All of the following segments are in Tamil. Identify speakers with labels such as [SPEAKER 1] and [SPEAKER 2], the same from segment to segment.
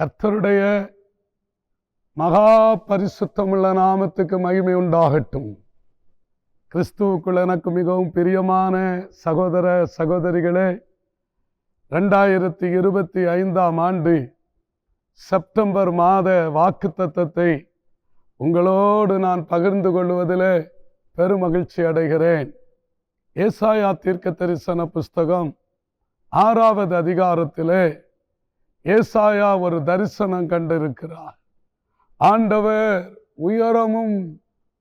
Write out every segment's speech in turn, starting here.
[SPEAKER 1] கர்த்தருடைய மகா பரிசுத்தமுள்ள நாமத்துக்கு மகிமை உண்டாகட்டும். கிறிஸ்துவுக்குள் எனக்கு மிகவும் பிரியமான சகோதர சகோதரிகளே ரெண்டாயிரத்தி இருபத்தி ஐந்தாம் ஆண்டு செப்டம்பர் மாத வாக்குத்தத்தத்தை உங்களோடு நான் பகிர்ந்து கொள்வதில் பெருமகிழ்ச்சி அடைகிறேன். ஏசாயா தீர்க்க தரிசன புஸ்தகம் ஆறாவது அதிகாரத்திலே ஏசாயா ஒரு தரிசனம் கண்டிருக்கிறார். ஆண்டவர் உயரமும்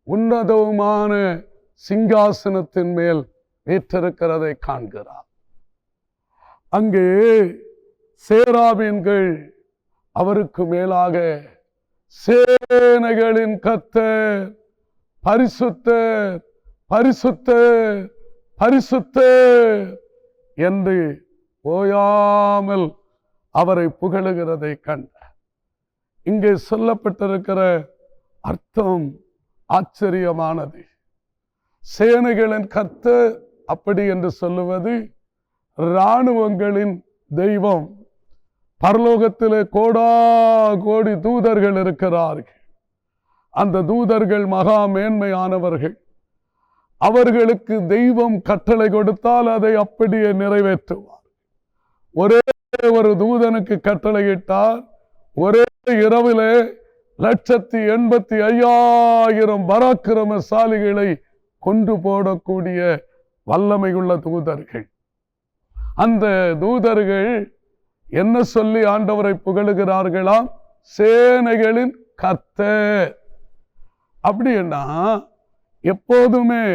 [SPEAKER 1] உன்னதவுமான சிங்காசனத்தின் மேல் வீற்றிருக்கிறதை காண்கிறார். அங்கே சேராபீன்கள் அவருக்கு மேலாக சேனைகளின் கத்த பரிசுத்த பரிசுத்த பரிசுத்த என்று ஓயாமல் அவரை புகழுகிறதை கண்ட இங்கே சொல்லப்பட்டிருக்கிற அர்த்தம் ஆச்சரியமானது. சேனைகளின் கர்த்தர் அப்படி என்று சொல்லுவது இராணுவங்களின் தெய்வம். பரலோகத்திலே கோடா கோடி தூதர்கள் இருக்கிறார்கள். அந்த தூதர்கள் மகா மேன்மையானவர்கள். அவர்களுக்கு தெய்வம் கட்டளை கொடுத்தால் அதை அப்படியே நிறைவேற்றுவார். ஒரே ஒரு தூதனுக்கு கட்டளையிட்டார். ஒரே இரவிலே லட்சத்தி எண்பத்தி ஐயாயிரம் பராக்கிரமசாலிகளை கொண்டு போடக்கூடிய வல்லமையுள்ள தூதர்கள். அந்த தூதர்கள் என்ன சொல்லி ஆண்டவரை புகழுகிறார்களாம் சேனைகளின் கர்த்தர். அப்படின்னா எப்போதுமே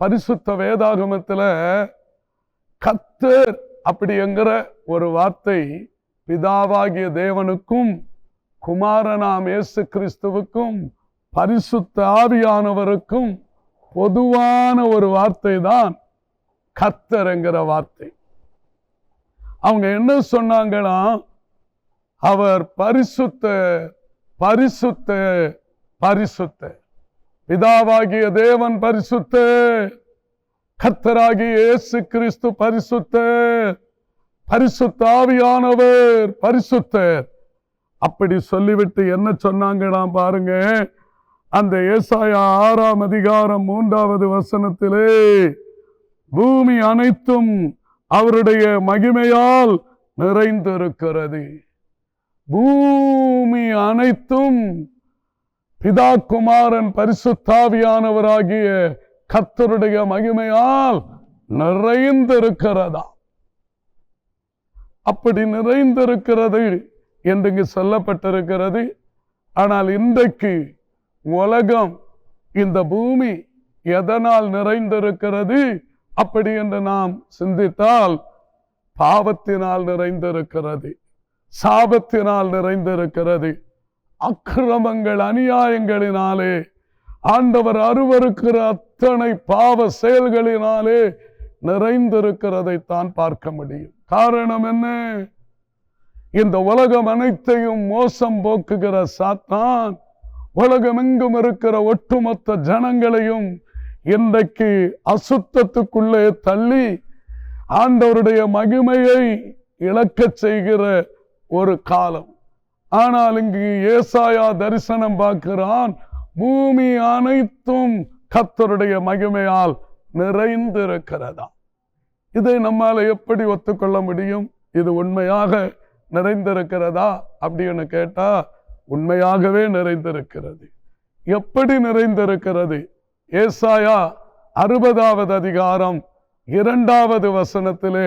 [SPEAKER 1] பரிசுத்த வேதாகமத்துல கத்தர் அப்படிங்கிற ஒரு வார்த்தை பிதாவாகிய தேவனுக்கும் குமாரனாம் இயேசு கிறிஸ்துவுக்கும் பரிசுத்த ஆவியானவருக்கும் பொதுவான ஒரு வார்த்தை தான் கர்த்தர் என்கிற வார்த்தை. அவங்க என்ன சொன்னாங்கன்னா அவர் பரிசுத்த பரிசுத்த பரிசுத்த. பிதாவாகிய தேவன் பரிசுத்த கர்த்தராகிய இயேசு கிறிஸ்து பரிசுத்த. பரிசுத்தாவியானவர் பரிசுத்தர். அப்படி சொல்லிவிட்டு என்ன சொன்னாங்கன்னா பாருங்க அந்த ஏசாயா ஆறாம் அதிகாரம் மூன்றாவது வசனத்திலே பூமி அனைத்தும் அவருடைய மகிமையால் நிறைந்திருக்கிறது. பூமி அனைத்தும் பிதா குமாரன் பரிசுத்தாவியானவராகிய கத்தருடைய மகிமையால் நிறைந்திருக்கிறதா? அப்படி நிறைந்திருக்கிறது என்று இங்கு சொல்லப்பட்டிருக்கிறது. ஆனால் இன்றைக்கு உலகம் இந்த பூமி எதனால் நிறைந்திருக்கிறது அப்படி என்று நாம் சிந்தித்தால் பாவத்தினால் நிறைந்திருக்கிறது சாபத்தினால் நிறைந்திருக்கிறது அக்கிரமங்கள் அநியாயங்களினாலே ஆண்டவர் அருவருக்கிற அத்தனை பாவ செயல்களினாலே நிறைந்திருக்கிறதை தான் பார்க்க முடியும். காரணம் என்ன? இந்த உலகம் அனைத்தையும் மோசம் போக்குகிற சாத்தான். உலகம் எங்கும் இருக்கிற ஒட்டுமொத்த ஜனங்களையும் இன்றைக்கு அசுத்தத்துக்குள்ளே தள்ளி ஆண்டவருடைய மகிமையை இழக்கச் செய்கிற ஒரு காலம். ஆனால் இங்கு ஏசாயா தரிசனம் பார்க்கிறான் பூமி அனைத்தும் கத்தருடைய மகிமையால் நிறைந்திருக்கிறதா? இதை நம்மால் எப்படி ஒத்துக்கொள்ள முடியும்? இது உண்மையாக நிறைந்திருக்கிறதா? அப்படின்னு கேட்டால் உண்மையாகவே நிறைந்திருக்கிறது. எப்படி நிறைந்திருக்கிறது? ஏசாயா அறுபதாவது அதிகாரம் இரண்டாவது வசனத்திலே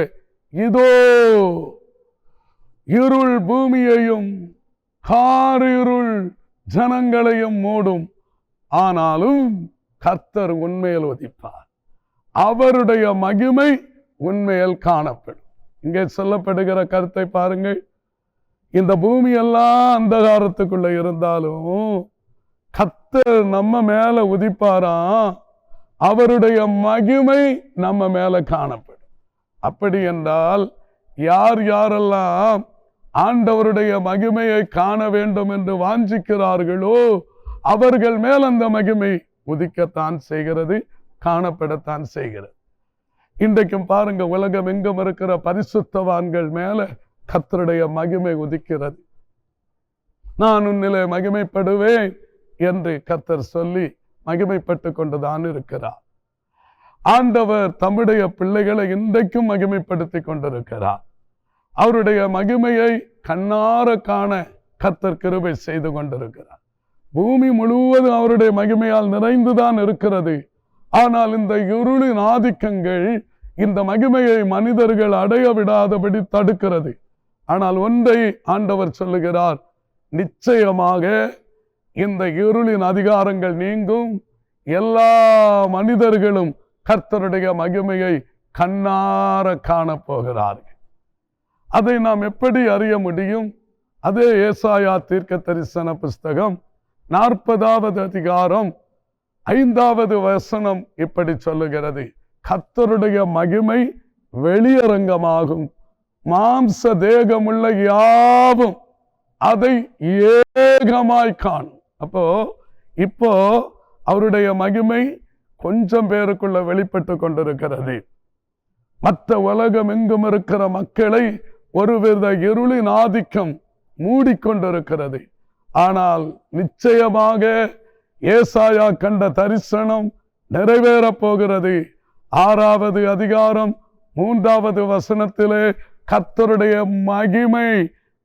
[SPEAKER 1] இதோ இருள் பூமியையும் காரிருள் ஜனங்களையும் மூடும். ஆனாலும் கர்த்தர் உண்மையில் உதிப்பார். அவருடைய மகிமை உண்மையில் காணப்படும். இங்கே சொல்லப்படுகிற கருத்தை பாருங்கள். இந்த பூமி எல்லாம் அந்தகாரத்துக்குள்ள இருந்தாலும் கத்தர் நம்ம மேல உதிப்பாராம் அவருடைய மகிமை நம்ம மேல காணப்படும். அப்படி என்றால் யார் யாரெல்லாம் ஆண்டவருடைய மகிமையை காண வேண்டும் என்று வாஞ்சிக்கிறார்களோ அவர்கள் மேல் அந்த மகிமை உதிக்கத்தான் செய்கிறது காணப்படத்தான் செய்கிறது. இன்றைக்கும் பாருங்க உலகம் எங்கும் இருக்கிற பரிசுத்தவான்கள் மேல கத்தருடைய மகிமை உதிக்கிறது. நான் உன்னிலே மகிமைப்படுவேன் என்று கத்தர் சொல்லி மகிமைப்பட்டு கொண்டுதான் இருக்கிறார். ஆண்டவர் தம்முடைய பிள்ளைகளை இன்றைக்கும் மகிமைப்படுத்தி கொண்டிருக்கிறார். அவருடைய மகிமையை கண்ணார காண கத்தர் கிருபை செய்து கொண்டிருக்கிறார். பூமி முழுவதும் அவருடைய மகிமையால் நிறைந்துதான் இருக்கிறது. ஆனால் இந்த இருளின் ஆதிக்கங்கள் இந்த மகிமையை மனிதர்கள் அடைய விடாதபடி தடுக்கிறது. ஆனால் ஒன்றை ஆண்டவர் சொல்லுகிறார் நிச்சயமாக இந்த இருளின் அதிகாரங்கள் நீங்கும். எல்லா மனிதர்களும் கர்த்தருடைய மகிமையை கண்ணார காணப்போகிறார்கள். அதை நாம் எப்படி அறிய முடியும்? அதே ஏசாயா தீர்க்க தரிசன புஸ்தகம் நாற்பதாவது அதிகாரம் ஐந்தாவது வசனம் இப்படி சொல்லுகிறது. கத்தருடைய மகிமை வெளியரங்கமாகும். மாம்ச தேகமுள்ள யாவும் அதை ஏகமாய் காணும். அப்போ இப்போ அவருடைய மகிமை கொஞ்சம் பேருக்குள்ள வெளிப்பட்டு கொண்டிருக்கிறது. மற்ற உலகம் எங்கும் இருக்கிற மக்களை ஒருவித இருளின் ஆதிக்கம் மூடிக்கொண்டிருக்கிறது ஆனால் நிச்சயமாக ஏசாயா கண்ட தரிசனம் நிறைவேறப் போகிறது. ஆறாவது அதிகாரம் மூன்றாவது வசனத்திலே கத்தருடைய மகிமை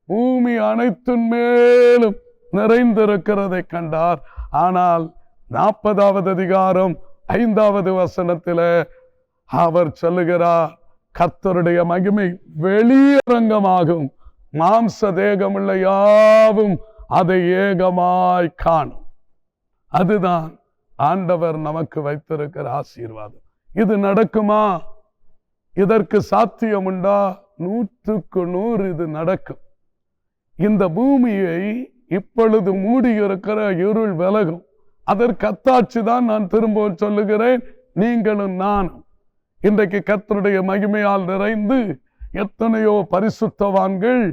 [SPEAKER 1] பூமி அனைத்தின் மேலும் நிறைந்திருக்கிறதை கண்டார். ஆனால் நாற்பதாவது அதிகாரம் ஐந்தாவது வசனத்தில் அவர் சொல்லுகிறார் கர்த்தருடைய மகிமை வெளியரங்கமாகும் மாம்ச தேகமுள்ள யாவும் அதை ஏகமாய் காணும். அதுதான் ஆண்டவர் நமக்கு வைத்திருக்கிற ஆசீர்வாதம். இது நடக்குமா? இதற்கு சாத்தியம் உண்டா நூற்றுக்கு நூறு இது நடக்கும். இந்த பூமியை இப்பொழுது மூடி இருக்கிற இருள் விலகும். அதற்கு அத்தாட்சி தான் நான் திரும்பவும் சொல்லுகிறேன். நீங்களும் நானும். இன்றைக்கு கத்தருடைய மகிமையால் நிறைந்து எத்தனையோ பரிசுத்தவான்கள்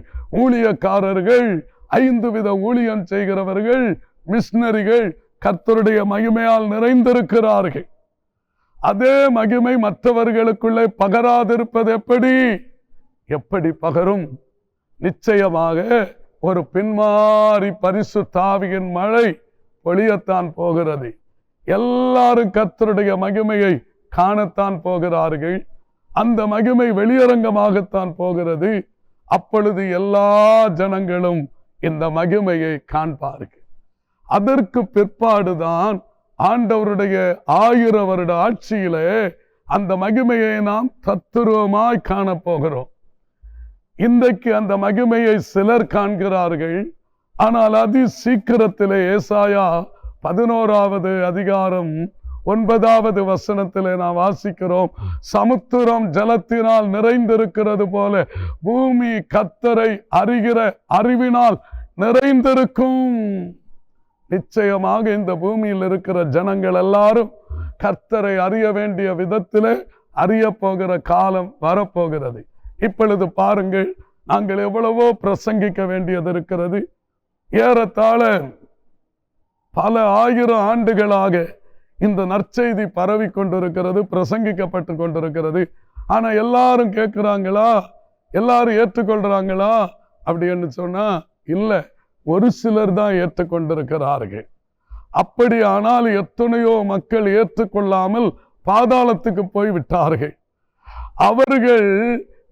[SPEAKER 1] ஊழியக்காரர்கள் ஐந்து வித ஊழியம் செய்கிறவர்கள் மிஷினரிகள் கர்த்தருடைய மகிமையால் நிறைந்திருக்கிறார்கள். அதே மகிமை மற்றவர்களுக்குள்ளே பகராதிருப்பது எப்படி? எப்படி பகரும்? நிச்சயமாக ஒரு பின்மாறி பரிசு தாவியின் மழை பொழியத்தான் போகிறது. எல்லாரும் கத்தருடைய மகிமையை காணத்தான் போகிறார்கள். அந்த மகிமை வெளியரங்கமாகத்தான் போகிறது. அப்பொழுது எல்லா ஜனங்களும் இந்த மகிமையை காண்பார்கள். அதற்கு பிற்பாடுதான் ஆண்டவருடைய ஆயிர வருட ஆட்சியிலே அந்த மகிமையை நாம் தத்துருவமாய் காணப்போகிறோம் இன்றைக்கு அந்த மகிமையை சிலர் காண்கிறார்கள். ஆனால் அதி சீக்கிரத்திலே ஏசாயா பதினோராவது அதிகாரம் ஒன்பதாவது வசனத்திலே நாம் வாசிக்கிறோம். சமுத்திரம் ஜலத்தினால் நிறைந்திருக்கிறது போல பூமி கத்தரை அறிகிற அறிவினால் நிறைந்திருக்கும். நிச்சயமாக இந்த பூமியில் இருக்கிற ஜனங்கள் எல்லாரும் கர்த்தரை அறிய வேண்டிய விதத்திலே அறிய போகிற காலம் வரப்போகிறது. இப்பொழுது பாருங்கள் நாங்கள் எவ்வளவோ பிரசங்கிக்க வேண்டியது இருக்கிறது. ஏறத்தாழ பல ஆயிரம் ஆண்டுகளாக இந்த நற்செய்தி பரவி கொண்டிருக்கிறது பிரசங்கிக்கப்பட்டு கொண்டிருக்கிறது. ஆனால் எல்லாரும் கேட்குறாங்களா எல்லாரும் ஏற்றுக்கொள்கிறாங்களா அப்படின்னு சொன்னால் இல்லை. ஒரு சிலர் தான் ஏற்றுக்கொண்டிருக்கிறார்கள். அப்படியானால் எத்தனையோ மக்கள் ஏற்றுக்கொள்ளாமல் பாதாளத்துக்கு போய் விட்டார்கள் அவர்கள்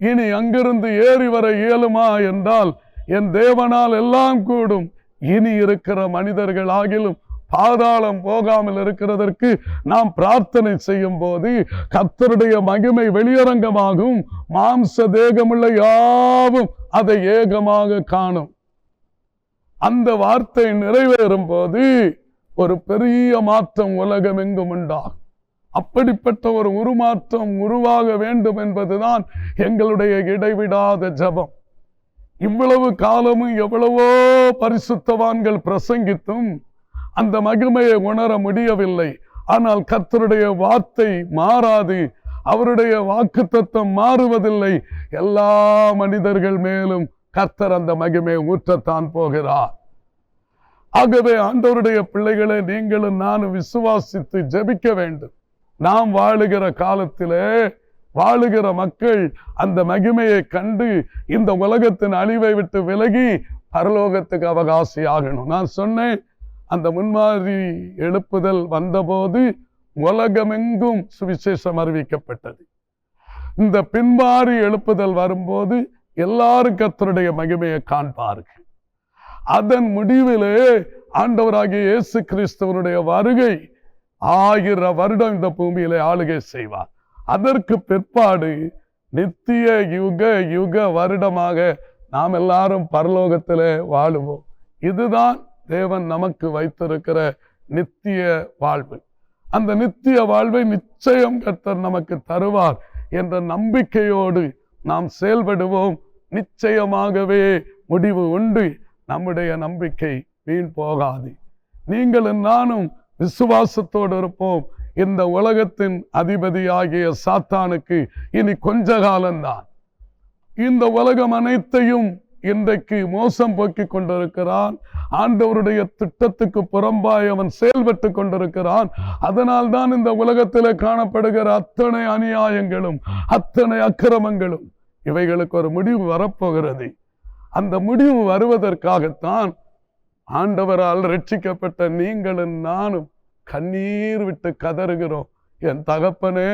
[SPEAKER 1] இனி அங்கிருந்து ஏறி வர இயலுமா என்றால் என் தேவனால் எல்லாம் கூடும். இனி இருக்கிற மனிதர்கள் ஆகிலும் பாதாளம் போகாமல் இருக்கிறதற்கு நாம் பிரார்த்தனை செய்யும் போது கத்தருடைய மகிமை வெளியரங்கமாகும். மாம்ச தேகமுள்ள யாவும் அதை ஏகமாக காணும். அந்த வார்த்தை நிறைவேறும் போது ஒரு பெரிய மாற்றம் உலகம் எங்கும் உண்டாகும் அப்படிப்பட்ட ஒரு உருமாற்றம் உருவாக வேண்டும் என்பதுதான் எங்களுடைய இடைவிடாத ஜபம். இவ்வளவு காலமும் எவ்வளவோ பரிசுத்தவான்கள் பிரசங்கித்தும் அந்த மகிமையை உணர முடியவில்லை. ஆனால் கர்த்தருடைய வார்த்தை மாறாது. அவருடைய வாக்கு தத்துவம் மாறுவதில்லை. எல்லா மனிதர்கள் மேலும் கர்த்தர் அந்த மகிமை ஊற்றத்தான் போகிறார். ஆகவே ஆண்டவருடைய பிள்ளைகளை நீங்களும் நானும் விசுவாசித்து ஜெபிக்க வேண்டும். நாம் வாழுகிற காலத்திலே வாழுகிற மக்கள் அந்த மகிமையை கண்டு இந்த உலகத்தின் அழிவை விட்டு விலகி பரலோகத்துக்கு அவகாசி ஆகணும் நான் சொன்னேன் அந்த முன்மாதிரி எழுப்புதல் வந்தபோது உலகமெங்கும் சுவிசேஷம் அறிவிக்கப்பட்டது. இந்த பின்மாறி எழுப்புதல் வரும்போது எல்லாரும் கத்தருடைய மகிமையை காண்பார்கள். அதன் முடிவிலே ஆண்டவராகிய இயேசு கிறிஸ்தவனுடைய வருகை ஆகிற வருடம் இந்த பூமியிலே ஆளுகை செய்வார். அதற்கு பிற்பாடு நித்திய யுக யுக வருடமாக நாம் எல்லாரும் பரலோகத்தில் வாழுவோம். இதுதான் தேவன் நமக்கு வைத்திருக்கிற நித்திய வாழ்வு. அந்த நித்திய வாழ்வை நிச்சயம் கர்த்தர் நமக்கு தருவார் என்ற நம்பிக்கையோடு நாம் செயல்படுவோம். நிச்சயமாகவே முடிவு உண்டு. நம்முடைய நம்பிக்கை வீண் போகாது. நீங்களும் நானும் விசுவாசத்தோடு இருப்போம். இந்த உலகத்தின் அதிபதியாகிய சாத்தானுக்கு இனி கொஞ்ச காலம்தான். இந்த உலகம் அனைத்தையும் இன்றைக்கு மோசம் போக்கிக் கொண்டிருக்கிறான். ஆண்டவருடைய திட்டத்துக்கு புறம்பாய் அவன் செயல்பட்டு கொண்டிருக்கிறான். அதனால் தான் இந்த உலகத்தில் காணப்படுகிற அத்தனை அநியாயங்களும் அத்தனை அக்கிரமங்களும் இவைகளுக்கு ஒரு முடிவு வரப்போகிறது. அந்த முடிவு வருவதற்காகத்தான் ஆண்டவரால் ரட்சிக்கப்பட்ட நீங்களும் நானும் கண்ணீர் விட்டு கதறுகிறோம். என் தகப்பனே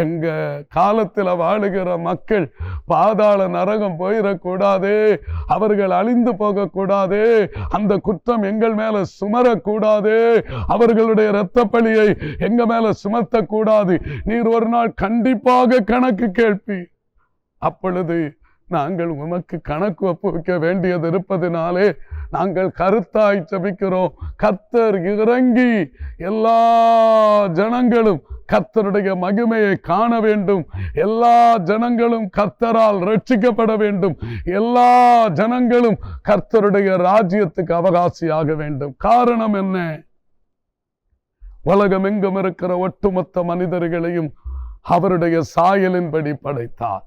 [SPEAKER 1] எங்க காலத்துல வாழுகிற மக்கள் பாதாள நரகம் போயிடக்கூடாது அவர்கள் அழிந்து போகக்கூடாது அந்த குற்றம் எங்கள் மேல சுமரக்கூடாது அவர்களுடைய இரத்த பழியை எங்க மேல சுமத்தக்கூடாது. நீர் ஒரு நாள் கண்டிப்பாக கணக்கு கேட்பி அப்பொழுது நாங்கள் உமக்கு கணக்கு ஒப்புவிக்க வேண்டியது இருப்பதினாலே நாங்கள் கருத்தாய் சபிக்கிறோம் கத்தர் இறங்கி எல்லா ஜனங்களும் கர்த்தருடைய மகிமையை காண வேண்டும். எல்லா ஜனங்களும் கர்த்தரால் ரட்சிக்கப்பட வேண்டும். எல்லா ஜனங்களும் கர்த்தருடைய ராஜ்யத்துக்கு அவகாசியாக வேண்டும். காரணம் என்ன? உலகம் எங்கும் இருக்கிற ஒட்டுமொத்த மனிதர்களையும் அவருடைய சாயலின்படி படைத்தார்.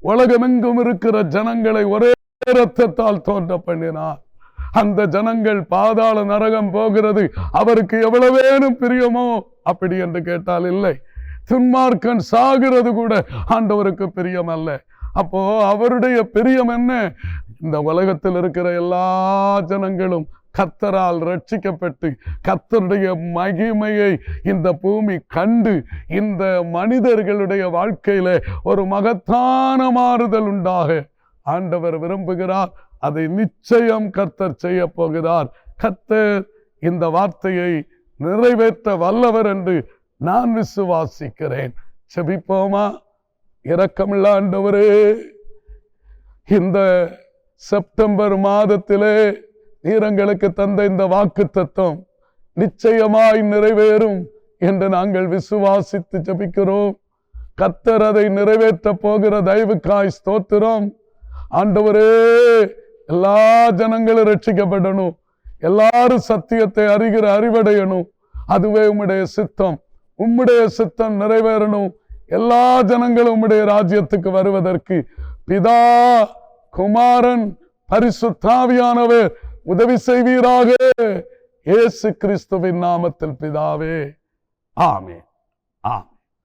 [SPEAKER 1] உலகமெங்கும் இருக்கிற ஜனங்களை ஒரே ரத்தத்தால் தோன்ற பண்ணினார். அந்த ஜனங்கள் பாதாள நரகம் போகிறது. அவருக்கு எவ்வளவேனும் பிரியமோ? அப்படி என்று கேட்டால் இல்லை. துன்மார்க்கன் சாகிறது கூட ஆண்டவருக்கு பிரியம் அல்ல அப்போ அவருடைய பிரியம் என்ன? இந்த உலகத்தில் இருக்கிற எல்லா ஜனங்களும் கத்தரால் ரட்சிக்கப்பட்டு கத்தருடைய மகிமையை இந்த பூமி கண்டு இந்த மனிதர்களுடைய வாழ்க்கையில ஒரு மகத்தான மாறுதல் உண்டாக. ஆண்டவர் விரும்புகிறார். அதை நிச்சயம் கர்த்தர் செய்ய போகிறார் கர்த்தர் இந்த வார்த்தையை நிறைவேற்ற வல்லவர் என்று நான் விசுவாசிக்கிறேன். செபிப்போமா? இரக்கமில்ல ஆண்டவரே இந்த செப்டம்பர் மாதத்திலே நீரங்களுக்கு தந்த இந்த வாக்கு தத்துவம் நிச்சயமாய் நிறைவேறும் என்று நாங்கள் விசுவாசித்து ஜபிக்கிறோம். கத்தர் அதை நிறைவேற்ற போகிற தயவுக்காய் ஸ்தோத்திரம். ஆண்டவரே எல்லா ஜனங்களும் ரட்சிக்கப்படணும். எல்லாரும் சத்தியத்தை அறிகிற அறிவடையணும். அதுவே உம்முடைய சித்தம். உம்முடைய சித்தம் நிறைவேறணும். எல்லா ஜனங்களும் உம்முடைய ராஜ்யத்துக்கு வருவதற்கு பிதா குமாரன் பரிசுத்தாவியானவர் உதவி செய்வீராக. இயேசு கிறிஸ்துவின் நாமத்தில் பிதாவே. ஆமே ஆம்